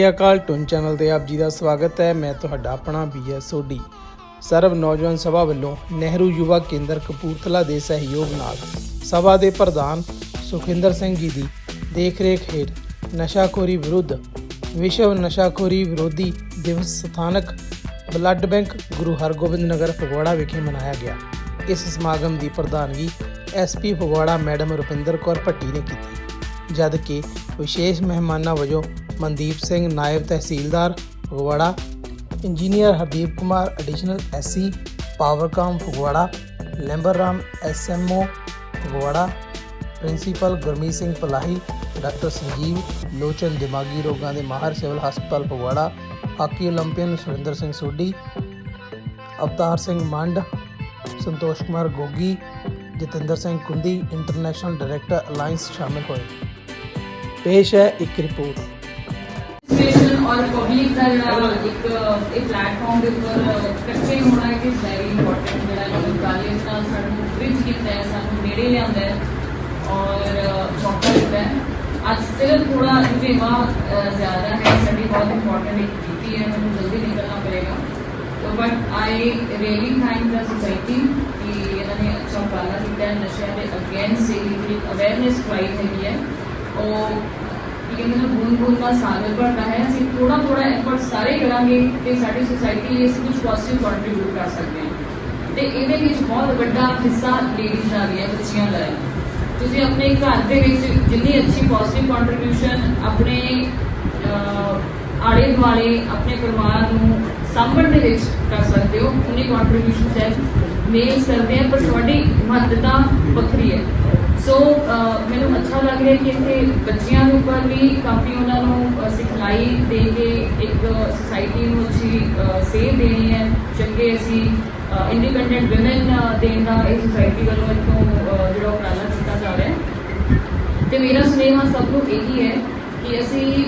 ਸਤਿ ਸ਼੍ਰੀ ਅਕਾਲ ਟੁਨ ਚੈਨਲ ਤੇ ਆਪ ਜੀ ਦਾ ਸਵਾਗਤ ਹੈ। ਮੈਂ ਤੁਹਾਡਾ ਆਪਣਾ ਬੀਐਸ ਸੋਢੀ ਸਰਵ ਨੌਜਵਾਨ ਸਭਾ ਵੱਲੋਂ ਨਹਿਰੂ ਯੁਵਾ ਕੇਂਦਰ ਕਪੂਰਥਲਾ ਦੇ ਸਹਿਯੋਗ ਨਾਲ ਸਭਾ ਦੇ ਪ੍ਰਧਾਨ ਸੁਖਿੰਦਰ ਸਿੰਘ ਜੀ ਦੀ ਦੇਖਰੇਖ ਹੇਠ ਨਸ਼ਾਖੋਰੀ ਵਿਰੁੱਧ, ਵਿਸ਼ਵ ਨਸ਼ਾਖੋਰੀ ਵਿਰੋਧੀ ਦਿਵਸ ਸਥਾਨਕ ਬਲੱਡ ਬੈਂਕ ਗੁਰੂ ਹਰਗੋਬਿੰਦ ਨਗਰ ਫਗਵਾੜਾ ਵਿਖੇ ਮਨਾਇਆ ਗਿਆ। ਇਸ ਸਮਾਗਮ ਦੀ ਪ੍ਰਧਾਨਗੀ ਐਸਪੀ ਫਗਵਾੜਾ ਮੈਡਮ ਰੁਪਿੰਦਰ ਕੌਰ ਭੱਟੀ ਨੇ ਕੀਤੀ। ਜਦ ਕਿ ਵਿਸ਼ੇਸ਼ ਮਹਿਮਾਨਾਂ ਵਜੋਂ Mandeep Singh naib tehsildar, Phagwara. Engineer Hardeep Kumar additional SC Powercom Phagwara. Lamber Ram SMO Phagwara. Principal Gurmeet Singh Palahi doctor Sanjeev Lochan, ਦਿਮਾਗੀ ਰੋਗਾਂ ਦੇ ਮਾਹਰ, ਸਿਵਲ ਹਸਪਤਾਲ, Phagwara. Hockey Olympian Surinder Singh Sodhi, Avtar Singh Mand, Santosh Kumar Gogi, Jatinder Singh Kundi international director alliance ਸ਼ਾਮਿਲ ਹੋਏ। ਪੇਸ਼ ਹੈ ਇੱਕ ਰਿਪੋਰਟ। एजुकेशन और पब्लिक का जरा एक एक प्लेटफॉर्म के ऊपर कच्चे होना इट इज़ वेरी इंपॉर्टेंट जेह्ड़ा मंत्रालय नाल सानू ब्रिज किया है सू ने लिया है और मौका दिता है आज सिर्फ़ थोड़ा विवा ज़्यादा है, सभी बहुत इंपॉर्टेंट एक ड्यूटी है मैं जल्दी निकलना पड़ेगा. तो but I really thank the society कि इन्होंने अच्छा उपाला किया, नशे के अगेंस्ट एक अवेयरनेस ड्राइव हैगी है और ਕੀ ਕਹਿੰਦੇ ਨੇ ਬੂੰਦ ਬੂੰਦ ਨਾਲ ਸਾਗਰ ਬਣਦਾ ਹੈ। ਅਸੀਂ ਥੋੜਾ ਥੋੜਾ ਐਫਰਟ ਸਾਰੇ ਕਰਾਂਗੇ ਤੇ ਸਾਡੀ ਸੁਸਾਇਟੀ ਲਈ ਅਸੀਂ ਕੁਝ ਪੋਜ਼ਿਟਿਵ ਕੰਟਰੀਬਿਊਟ ਕਰ ਸਕਦੇ ਹਾਂ। ਤੇ ਇਹਦੇ ਵਿੱਚ ਬਹੁਤ ਵੱਡਾ ਹਿੱਸਾ ਲੇਡੀਜ਼ ਦਾ ਵੀ ਹੈ, ਬੱਚੀਆਂ ਦਾ ਹੈ। ਤੁਸੀਂ ਆਪਣੇ ਘਰ ਦੇ ਵਿੱਚ ਜਿੰਨੀ ਅੱਛੀ ਪੋਜ਼ਿਟਿਵ ਕੰਟਰੀਬਿਊਸ਼ਨ ਆਪਣੇ ਆਲੇ ਦੁਆਲੇ ਆਪਣੇ ਪਰਿਵਾਰ ਨੂੰ ਸਾਂਭਣ ਦੇ ਵਿੱਚ ਕਰ ਸਕਦੇ ਹੋ, ਉਨੀ ਕੰਟਰੀਬਿਊਸ਼ਨ ਚਾਹੇ ਮੇਲਸ ਕਰਦੇ ਆ, ਪਰ ਤੁਹਾਡੀ ਮਹੱਤਤਾ ਵੱਖਰੀ ਹੈ। ਮੈਨੂੰ ਕਿ ਇੱਥੇ ਬੱਚਿਆਂ ਦੇ ਉੱਪਰ ਵੀ ਕਾਫੀ ਉਹਨਾਂ ਨੂੰ ਸਿਖਲਾਈ ਦੇ ਕੇ ਇੱਕ ਸੁਸਾਇਟੀ ਨੂੰ ਅੱਛੀ ਸੇਧ ਦੇਣੀ ਹੈ। ਚੰਗੇ ਅਸੀਂ ਇੰਡੀਪੈਂਡੈਂਟ ਔਮਨ ਦੇਣ ਦਾ ਇਹ ਸੁਸਾਇਟੀ ਵੱਲੋਂ ਇੱਥੋਂ ਜਿਹੜਾ ਉਪਰਾਲਾ ਕੀਤਾ ਜਾ ਰਿਹਾ ਹੈ। ਤੇ ਮੇਰਾ ਸੁਨੇਹਾ ਸਭ ਨੂੰ ਇਹੀ ਹੈ ਕਿ ਅਸੀਂ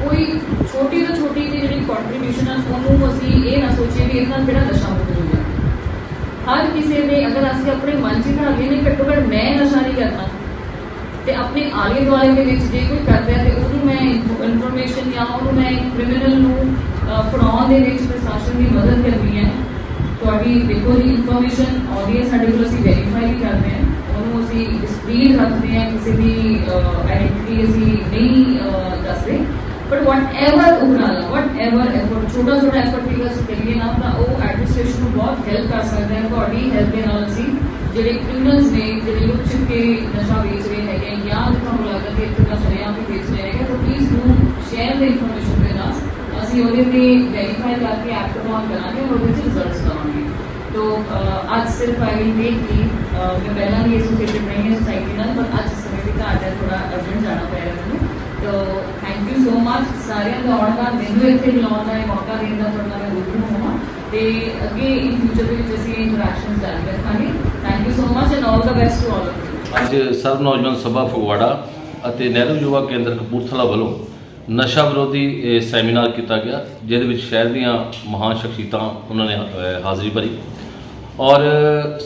ਕੋਈ ਛੋਟੀ ਤੋਂ ਛੋਟੀ ਜਿਹੀ ਜਿਹੜੀ ਕੰਟਰੀਬਿਊਸ਼ਨ ਹੈ ਉਹਨੂੰ ਅਸੀਂ ਇਹ ਨਾ ਸੋਚੀਏ ਵੀ ਇਹਨਾਂ ਕਿਹੜਾ ਨਸ਼ਾ ਹੋ ਗਿਆ ਹਰ ਕਿਸੇ ਦੇ, ਅਗਰ ਅਸੀਂ ਆਪਣੇ ਮਨ 'ਚ ਧਾਰ ਨੇ, ਘੱਟੋ ਘੱਟ ਮੈਂ ਨਸ਼ਾ ਤੇ ਆਪਣੇ ਆਲੇ ਦੁਆਲੇ ਦੇ ਵਿੱਚ ਜੇ ਕੋਈ ਕਰਦਾ ਹੈ ਤੇ ਉਹਨੂੰ ਮੈਂ ਇਨਫੋਰਮੇਸ਼ਨ ਜਾਂ ਉਹਨੂੰ ਮੈਂ ਕ੍ਰਿਮੀਨਲ ਨੂੰ ਫੜਾਉਣ ਦੇ ਵਿੱਚ ਪ੍ਰਸ਼ਾਸਨ ਦੀ ਮਦਦ ਕਰਨੀ ਹੈ। ਤੁਹਾਡੀ ਦੇਖੋ ਜੀ ਇਨਫੋਰਮੇਸ਼ਨ ਆਉਂਦੀ ਹੈ, ਸਾਡੇ ਕੋਲ ਅਸੀਂ ਵੈਰੀਫਾਈ ਵੀ ਕਰਦੇ ਹਾਂ। ਉਹਨੂੰ ਅਸੀਂ ਡਿਸਕ੍ਰੀਟ ਰੱਖਦੇ ਹਾਂ, ਕਿਸੇ ਦੀ ਆਇਡੈਂਟੀ ਅਸੀਂ ਨਹੀਂ ਦੱਸਦੇ। ਬਟ ਵਾਟ ਐਵਰ ਉਪਰਾਲਾ ਵਾਟ ਐਵਰ ਐਫਰਟ ਛੋਟਾ ਛੋਟਾ ਐਫਰਟ ਵੀ ਅਸੀਂ ਕਰੀਏ ਨਾ, ਤਾਂ ਉਹ ਐਡਮਿਨਿਸਟ੍ਰੇਸ਼ਨ ਨੂੰ ਬਹੁਤ ਹੈਲਪ ਕਰ ਸਕਦਾ ਹੈ, ਤੁਹਾਡੀ ਹੈਲਪ ਦੇ ਨਾਲ ਅਸੀਂ ਜਿਹੜੇ ਕ੍ਰਿਮੀਨਲਸ ਨੇ ਜਿਹੜੇ ਲੁਕ ਛਿਪ ਕੇ ਨਸ਼ਾ ਵੇਚ ਰਹੇ ਹੈਗੇ ਆ, ਜਾਂ ਤੁਹਾਨੂੰ ਲੱਗਦਾ ਕਿ ਇੱਥੇ ਦਾ ਸਰਿਆਂ ਵੀ ਵੇਚ ਰਹੇ ਹੈਗੇ ਤਾਂ ਪਲੀਜ਼ ਨੂੰ ਸ਼ੇਅਰ ਦੇ ਇਨਫੋਰਮੇਸ਼ਨ ਦੇ ਨਾਲ ਅਸੀਂ ਉਹਦੇ ਤੇ ਵੈਰੀਫਾਈ ਕਰਕੇ ਐਕਟ ਆਨ ਕਰਾਂਗੇ ਔਰ ਉਹਦੇ ਚ ਰਿਜ਼ਲਟਸ ਲਵਾਂਗੇ तो अह, आज सिर्फ आई विल मेक की मैं पहला भी एसोसिएटेड नहीं है सोसाइटी ਨਾਲ ਪਰ ਅੱਜ ਸਮੇਂ ਦੀ ਘਾਟ ਹੈ ਥੋੜਾ ਅਰਜੈਂਟ ਜਾਣਾ ਪੈ ਰਿਹਾ ਮੈਨੂੰ ਤੋ ਥੈਂਕ ਯੂ ਸੋ ਮਚ ਸਾਰਿਆਂ ਦਾ ਆਉਣ ਦਾ ਮੈਨੂੰ ਇੱਥੇ ਬੁਲਾਉਣ ਦਾ ਇਹ ਮੌਕਾ ਦੇਣ ਦਾ ਤੁਹਾਡਾ ਮੈਂ ਰੂਬਰੂ ਹੋਵਾਂ ਤੇ ਅੱਗੇ ਇਨ ਫਿਊਚਰ ਦੇ ਵਿੱਚ ਅਸੀਂ ਇੰਟਰੈਕਸ਼ਨਸ ਜਾਰੀ ਰੱਖਾਂਗੇ। Thank you so much and all the best to all ਅੱਜ ਸਰਵ ਨੌਜਵਾਨ ਸਭਾ ਫਗਵਾੜਾ ਅਤੇ ਨਹਿਰੂ ਯੁਵਾ ਕੇਂਦਰ ਕਪੂਰਥਲਾ ਵੱਲੋਂ ਨਸ਼ਾ ਵਿਰੋਧੀ ਸੈਮੀਨਾਰ ਕੀਤਾ ਗਿਆ, ਜਿਹਦੇ ਵਿੱਚ ਸ਼ਹਿਰ ਦੀਆਂ ਮਹਾਨ ਸ਼ਖਸੀਅਤਾਂ ਉਹਨਾਂ ਨੇ ਹਾਜ਼ਰੀ ਭਰੀ। ਔਰ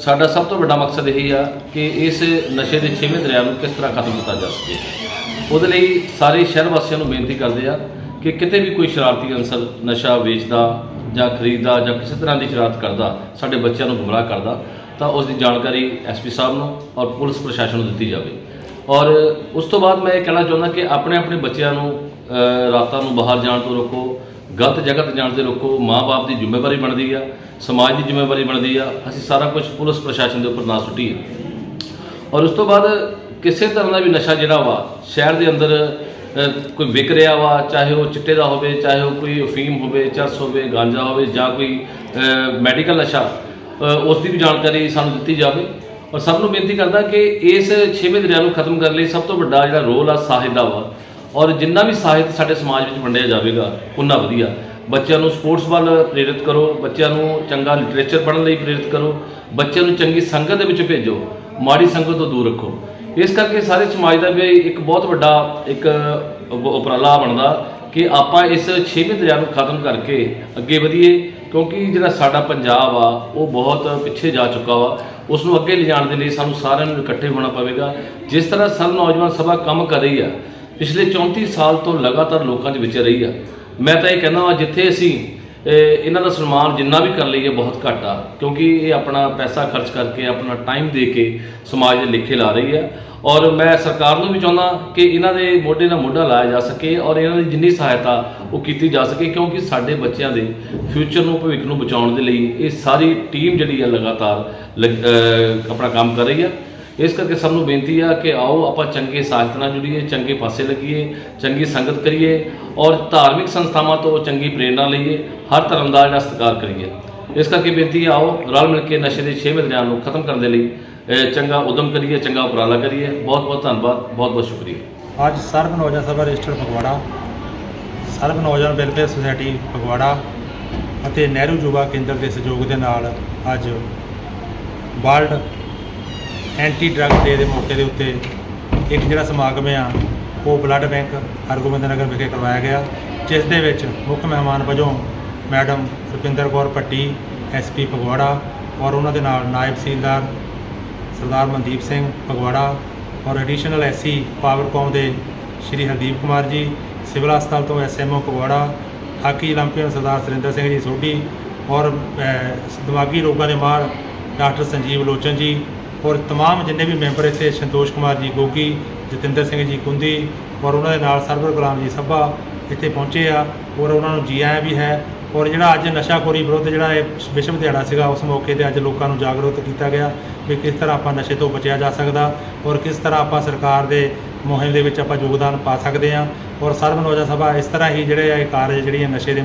ਸਾਡਾ ਸਭ ਤੋਂ ਵੱਡਾ ਮਕਸਦ ਇਹ ਆ ਕਿ ਇਸ ਨਸ਼ੇ ਦੇ ਛੇਵੇਂ ਦਰਿਆ ਨੂੰ ਕਿਸ ਤਰ੍ਹਾਂ ਖਤਮ ਕੀਤਾ ਜਾ ਸਕੇ। ਉਹਦੇ ਲਈ ਸਾਰੇ ਸ਼ਹਿਰ ਵਾਸੀਆਂ ਨੂੰ ਬੇਨਤੀ ਕਰਦੇ ਆ ਕਿ ਕਿਤੇ ਵੀ ਕੋਈ ਸ਼ਰਾਰਤੀ ਅਨਸਰ ਨਸ਼ਾ ਵੇਚਦਾ ਜਾਂ ਖਰੀਦਦਾ ਜਾਂ ਕਿਸੇ ਤਰ੍ਹਾਂ ਦੀ ਸ਼ਰਾਰਤ ਕਰਦਾ, ਸਾਡੇ ਬੱਚਿਆਂ ਨੂੰ ਗੁੰਮਰਾਹ ਕਰਦਾ, ਤਾਂ ਉਸ ਦੀ ਜਾਣਕਾਰੀ ਐਸਪੀ ਸਾਹਿਬ ਨੂੰ ਔਰ ਪੁਲਿਸ ਪ੍ਰਸ਼ਾਸਨ ਨੂੰ ਦਿੱਤੀ ਜਾਵੇ। ਔਰ ਉਸ ਤੋਂ ਬਾਅਦ ਮੈਂ ਇਹ ਕਹਿਣਾ ਚਾਹੁੰਦਾ ਕਿ ਆਪਣੇ ਆਪਣੇ ਬੱਚਿਆਂ ਨੂੰ ਰਾਤਾਂ ਨੂੰ ਬਾਹਰ ਜਾਣ ਤੋਂ ਰੋਕੋ, ਗਲਤ ਜਗ੍ਹਾ ਤੇ ਜਾਣ 'ਤੇ ਰੋਕੋ ਮਾਪੇ ਦੀ ਜ਼ਿੰਮੇਵਾਰੀ ਬਣਦੀ ਆ, ਸਮਾਜ ਦੀ ਜ਼ਿੰਮੇਵਾਰੀ ਬਣਦੀ ਆ, ਅਸੀਂ ਸਾਰਾ ਕੁਝ ਪੁਲਿਸ ਪ੍ਰਸ਼ਾਸਨ ਦੇ ਉੱਪਰ ਨਾ ਸੁੱਟੀਏ। ਔਰ ਉਸ ਤੋਂ ਬਾਅਦ ਕਿਸੇ ਤਰ੍ਹਾਂ ਦਾ ਵੀ ਨਸ਼ਾ ਜਿਹੜਾ ਵਾ, ਸ਼ਹਿਰ ਦੇ ਅੰਦਰ ਕੋਈ ਵਿਕ ਰਿਹਾ ਵਾ, ਚਾਹੇ ਉਹ ਚਿੱਟੇ ਦਾ ਹੋਵੇ, ਚਾਹੇ ਉਹ ਕੋਈ ਅਫੀਮ ਹੋਵੇ, ਚਰਸ ਹੋਵੇ, ਗਾਂਜਾ ਹੋਵੇ ਜਾਂ ਕੋਈ ਮੈਡੀਕਲ ਨਸ਼ਾ ਉਸ ਦੀ ਵੀ ਜਾਣਕਾਰੀ ਸਾਨੂੰ ਦਿੱਤੀ ਜਾਵੇ। ਔਰ ਸਭ ਨੂੰ ਬੇਨਤੀ ਕਰਦਾ ਕਿ ਇਸ ਛੇਵੇਂ ਦਰਿਆ ਨੂੰ ਖਤਮ ਕਰਨ ਲਈ ਸਭ ਤੋਂ ਵੱਡਾ ਜਿਹੜਾ ਰੋਲ ਆ, ਸਾਹਿਤ ਦਾ ਵਾ। ਔਰ ਜਿੰਨਾ ਵੀ ਸਾਹਿਤ ਸਾਡੇ ਸਮਾਜ ਵਿੱਚ ਵੰਡਿਆ ਜਾਵੇਗਾ ਉਨਾ ਵਧੀਆ। ਬੱਚਿਆਂ ਨੂੰ ਸਪੋਰਟਸ ਵੱਲ ਪ੍ਰੇਰਿਤ ਕਰੋ, ਬੱਚਿਆਂ ਨੂੰ ਚੰਗਾ ਲਿਟਰੇਚਰ ਪੜ੍ਹਨ ਲਈ ਪ੍ਰੇਰਿਤ ਕਰੋ, ਬੱਚਿਆਂ ਨੂੰ ਚੰਗੀ ਸੰਗਤ ਦੇ ਵਿੱਚ ਭੇਜੋ, ਮਾੜੀ ਸੰਗਤ ਤੋਂ ਦੂਰ ਰੱਖੋ। ਇਸ ਕਰਕੇ ਸਾਰੇ ਸਮਾਜ ਦਾ ਵੀ ਇੱਕ ਬਹੁਤ ਵੱਡਾ ਇੱਕ ਉਪਰਾਲਾ ਬਣਦਾ ਕਿ ਆਪਾਂ ਇਸ ਛੇਵੇਂ ਦਰਿਆ ਨੂੰ ਖਤਮ ਕਰਕੇ ਅੱਗੇ ਵਧੀਏ, ਕਿਉਂਕਿ ਜਿਹੜਾ ਸਾਡਾ ਪੰਜਾਬ ਆ, ਉਹ ਬਹੁਤ ਪਿੱਛੇ ਜਾ ਚੁੱਕਾ ਵਾ। ਉਸ ਨੂੰ ਅੱਗੇ ਲਿਜਾਣ ਦੇ ਲਈ ਸਾਨੂੰ ਸਾਰਿਆਂ ਨੂੰ ਇਕੱਠੇ ਹੋਣਾ ਪਵੇਗਾ। ਜਿਸ ਤਰ੍ਹਾਂ ਸਰਵ ਨੌਜਵਾਨ ਸਭਾ ਕੰਮ ਕਰ ਰਹੀ ਆ, ਪਿਛਲੇ 34 ਸਾਲ ਤੋਂ ਲਗਾਤਾਰ ਲੋਕਾਂ 'ਚ ਵਿਚਰ ਰਹੀ ਆ। ਮੈਂ ਤਾਂ ਇਹ ਕਹਿੰਦਾ ਹਾਂ ਜਿੱਥੇ ਅਸੀਂ ਇਹਨਾਂ ਦਾ ਸਨਮਾਨ ਜਿੰਨਾ ਵੀ ਕਰ ਲਈਏ, ਬਹੁਤ ਘੱਟ ਆ। ਕਿਉਂਕਿ ਇਹ ਆਪਣਾ ਪੈਸਾ ਖਰਚ ਕਰਕੇ, ਆਪਣਾ ਟਾਈਮ ਦੇ ਕੇ ਸਮਾਜ ਦੇ ਲਿਖੇ ਲਾ ਰਹੀ ਆ। ਔਰ ਮੈਂ ਸਰਕਾਰ ਨੂੰ ਵੀ ਚਾਹੁੰਦਾ ਕਿ ਇਹਨਾਂ ਦੇ ਮੋਢੇ ਨਾਲ ਮੋਢਾ ਲਾਇਆ ਜਾ ਸਕੇ ਔਰ ਇਹਨਾਂ ਦੀ ਜਿੰਨੀ ਸਹਾਇਤਾ ਉਹ ਕੀਤੀ ਜਾ ਸਕੇ, ਕਿਉਂਕਿ ਸਾਡੇ ਬੱਚਿਆਂ ਦੇ ਫਿਊਚਰ ਨੂੰ, ਭਵਿੱਖ ਨੂੰ ਬਚਾਉਣ ਦੇ ਲਈ ਇਹ ਸਾਰੀ ਟੀਮ ਜਿਹੜੀ ਆ ਲਗਾਤਾਰ ਲੱਗ- ਆਪਣਾ ਕੰਮ ਕਰ ਰਹੀ ਹੈ ਇਸ ਕਰਕੇ ਸਭ ਨੂੰ ਬੇਨਤੀ ਆ ਕਿ ਆਓ, ਆਪਾਂ ਚੰਗੇ ਸਾਹਿਤ ਨਾਲ ਜੁੜੀਏ, ਚੰਗੇ ਪਾਸੇ ਲੱਗੀਏ, ਚੰਗੀ ਸੰਗਤ ਕਰੀਏ ਔਰ ਧਾਰਮਿਕ ਸੰਸਥਾਵਾਂ ਤੋਂ ਚੰਗੀ ਪ੍ਰੇਰਣਾ ਲਈਏ, ਹਰ ਧਰਮ ਦਾ ਜਿਹੜਾ ਸਤਿਕਾਰ ਕਰੀਏ। ਇਸ ਕਰਕੇ ਬੇਨਤੀ ਆਓ, ਰਲ ਮਿਲ ਕੇ ਨਸ਼ੇ ਦੇ ਛੇਵੇਂ ਦਰਿਆ ਨੂੰ ਖਤਮ ਕਰਨ ਦੇ ਲਈ ਚੰਗਾ ਉਦਮ ਕਰੀਏ, ਚੰਗਾ ਉਪਰਾਲਾ ਕਰੀਏ। ਬਹੁਤ ਬਹੁਤ ਧੰਨਵਾਦ, ਬਹੁਤ ਬਹੁਤ ਸ਼ੁਕਰੀਆ। ਅੱਜ ਸਰਬ ਨੌਜਵਾਨ ਸਭਾ ਰਜਿਸਟਰ ਫਗਵਾੜਾ, ਸਰਬ ਨੌਜਵਾਨ ਵੈਲਫੇਅਰ ਸੁਸਾਇਟੀ ਫਗਵਾੜਾ ਅਤੇ ਨਹਿਰੂ ਯੁਵਾ ਕੇਂਦਰ ਦੇ ਸਹਿਯੋਗ ਦੇ ਨਾਲ ਅੱਜ ਵਰਲਡ ਐਂਟੀ ਡਰੱਗ ਡੇ ਦੇ ਮੌਕੇ ਦੇ ਉੱਤੇ ਇੱਕ ਜਿਹੜਾ ਸਮਾਗਮ ਆ, ਉਹ ਬਲੱਡ ਬੈਂਕ ਹਰਗੋਬਿੰਦ ਨਗਰ ਵਿਖੇ ਕਰਵਾਇਆ ਗਿਆ, ਜਿਸ ਦੇ ਵਿੱਚ ਮੁੱਖ ਮਹਿਮਾਨ ਵਜੋਂ ਮੈਡਮ ਰੁਪਿੰਦਰ ਕੌਰ ਭੱਟੀ ਐਸਪੀ ਫਗਵਾੜਾ ਔਰ ਉਹਨਾਂ ਦੇ ਨਾਲ ਨਾਇਬ ਤਹਿਸੀਲਦਾਰ ਸਰਦਾਰ ਮਨਦੀਪ ਸਿੰਘ ਫਗਵਾੜਾ ਔਰ ਐਡੀਸ਼ਨਲ ਐਸਸੀ ਪਾਵਰਕੌਮ ਦੇ ਸ਼੍ਰੀ ਹਰਦੀਪ ਕੁਮਾਰ ਜੀ, ਸਿਵਲ ਹਸਪਤਾਲ ਤੋਂ ਐਸਐਮਓ ਫਗਵਾੜਾ, ਹਾਕੀ 올림픽 ਸਰਦਾਰ ਸਰਿੰਦਰ ਸਿੰਘ ਜੀ ਸੋਢੀ ਔਰ ਦਿਮਾਗੀ ਰੋਗਾਂ ਦੇ ਮਾਰ ਡਾਕਟਰ ਸੰਜੀਵ ਲੋਚਨ ਜੀ ਔਰ ਤਮਾਮ ਜਿੰਨੇ ਵੀ ਮੈਂਬਰ ਇੱਥੇ ਸੰਤੋਸ਼ ਕੁਮਾਰ ਜੀ, ਗੋਗੀ, ਜਤਿੰਦਰ ਸਿੰਘ ਜੀ, ਕੁੰਦੀ ਔਰ ਉਹਨਾਂ ਦੇ ਨਾਲ ਸਰਵਰ ਗੁਲਾਮ ਜੀ ਸੱਭਾ ਇੱਥੇ ਪਹੁੰਚੇ ਆ ਔਰ ਉਹਨਾਂ ਨੂੰ ਜੀ ਆਇਆ ਵੀ ਹੈ ਔਰ ਜਿਹੜਾ ਅੱਜ ਨਸ਼ਾਖੋਰੀ ਵਿਰੁੱਧ ਜਿਹੜਾ ਇਹ ਵਿਸ਼ਵ ਦਿਹਾੜਾ ਸੀਗਾ, ਉਸ ਮੌਕੇ ਤੇ ਅੱਜ ਲੋਕਾਂ ਨੂੰ ਜਾਗਰੂਕ ਕੀਤਾ ਗਿਆ ਵੀ ਕਿਸ ਤਰ੍ਹਾਂ ਆਪਾਂ ਨਸ਼ੇ ਤੋਂ ਬਚਿਆ ਜਾ ਸਕਦਾ ਔਰ ਕਿਸ ਤਰ੍ਹਾਂ ਆਪਾਂ ਸਰਕਾਰ ਦੇ ਮੁਹਿੰਮ ਦੇ ਵਿੱਚ ਆਪਾਂ ਯੋਗਦਾਨ ਪਾ ਸਕਦੇ ਹਾਂ। ਔਰ ਸਰਬ ਨੌਜਵਾਨ ਸਭਾ ਇਸ ਤਰ੍ਹਾਂ ਹੀ ਜਿਹੜੇ ਇਹ ਕਾਰਜ ਜਿਹੜੀ ਹੈ ਨਸ਼ੇ ਦੇ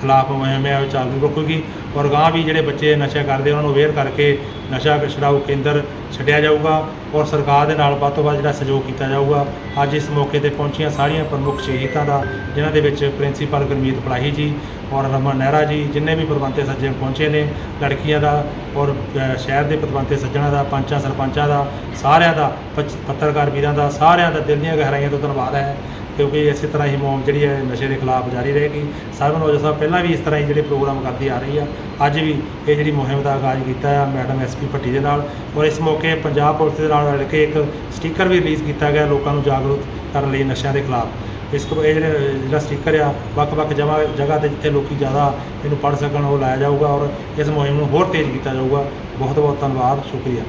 ਖਿਲਾਫ ਮੁਹਿੰਮ ਹੈ, ਉਹ ਚਾਲੂ ਰੱਖੂਗੀ ਔਰ ਗਾਂ ਵੀ ਜਿਹੜੇ ਬੱਚੇ ਨਸ਼ਾ ਕਰਦੇ ਉਹਨਾਂ ਨੂੰ ਅਵੇਅਰ ਕਰਕੇ ਨਸ਼ਾ ਛਡਾਊ ਕੇਂਦਰ ਛੱਡਿਆ ਜਾਊਗਾ ਔਰ ਸਰਕਾਰ ਦੇ ਨਾਲ ਵੱਧ ਤੋਂ ਵੱਧ ਜਿਹੜਾ ਸਹਿਯੋਗ ਕੀਤਾ ਜਾਊਗਾ। ਅੱਜ ਇਸ ਮੌਕੇ ਤੇ ਪਹੁੰਚੀਆਂ ਸਾਰੀਆਂ ਪ੍ਰਮੁੱਖ ਸ਼ਹੀਦਾਂ ਦਾ, ਜਿਨ੍ਹਾਂ ਦੇ ਵਿੱਚ ਪ੍ਰਿੰਸੀਪਲ ਗੁਰਮੀਤ ਪਲਾਹੀ ਜੀ ਔਰ ਰਮਨ ਨਹਿਰਾ ਜੀ, ਜਿੰਨੇ ਵੀ ਪ੍ਰਬੰਧੇ ਸੱਜਣ ਪਹੁੰਚੇ ਨੇ, ਲੜਕੀਆਂ ਦਾ ਔਰ ਸ਼ਹਿਰ ਦੇ ਪ੍ਰਬੰਧੇ ਸੱਜਣਾਂ ਦਾ, ਪੰਚਾਂ, ਸਰਪੰਚਾਂ ਦਾ, ਸਾਰਿਆਂ ਦਾ ਪੱਤਰਕਾਰ ਵੀਰਾਂ ਦਾ, ਸਾਰਿਆਂ ਦਾ ਦਿਲ ਦੀਆਂ ਗਹਿਰਾਈਆਂ ਤੋਂ ਧੰਨਵਾਦ ਹੈ। ਕਿਉਂਕਿ ਇਸੇ ਤਰ੍ਹਾਂ ਹੀ ਮੁਹਿੰਮ ਜਿਹੜੀ ਹੈ ਨਸ਼ੇ ਦੇ ਖਿਲਾਫ ਜਾਰੀ ਰਹੇਗੀ ਸਰਵ ਨੌਜਵਾਨ ਸਾਹਿਬ ਪਹਿਲਾਂ ਵੀ ਇਸ ਤਰ੍ਹਾਂ ਹੀ ਜਿਹੜੇ ਪ੍ਰੋਗਰਾਮ ਕਰਦੀ ਆ ਰਹੀ ਆ। ਅੱਜ ਵੀ ਇਹ ਜਿਹੜੀ ਮੁਹਿੰਮ ਦਾ ਆਗਾਜ਼ ਕੀਤਾ ਆ ਮੈਡਮ ਐਸਪੀ ਭੱਟੀ ਦੇ ਨਾਲ ਔਰ ਇਸ ਮੌਕੇ ਪੰਜਾਬ ਪੁਲਿਸ ਦੇ ਨਾਲ ਰਲ ਕੇ ਇੱਕ ਸਟicker ਵੀ ਰਿਲੀਜ਼ ਕੀਤਾ ਗਿਆ ਲੋਕਾਂ ਨੂੰ ਜਾਗਰੂਕ ਕਰਨ ਲਈ ਨਸ਼ਿਆਂ ਦੇ ਖਿਲਾਫ। ਇਸ ਤੋਂ ਇਹ ਜਿਹੜੇ, ਜਿਹੜਾ ਸਟicker ਆ, ਵੱਖ-ਵੱਖ ਜਗ੍ਹਾ ਜਗ੍ਹਾ ਤੇ ਜਿੱਥੇ ਲੋਕੀ ਜ਼ਿਆਦਾ ਇਹਨੂੰ ਪੜ੍ਹ ਸਕਣ ਉਹ ਲਾਇਆ ਜਾਊਗਾ ਔਰ ਇਸ ਮੁਹਿੰਮ ਨੂੰ ਹੋਰ ਤੇਜ਼ ਕੀਤਾ ਜਾਊਗਾ। ਬਹੁਤ ਬਹੁਤ ਧੰਨਵਾਦ, ਸ਼ੁਕਰੀਆ।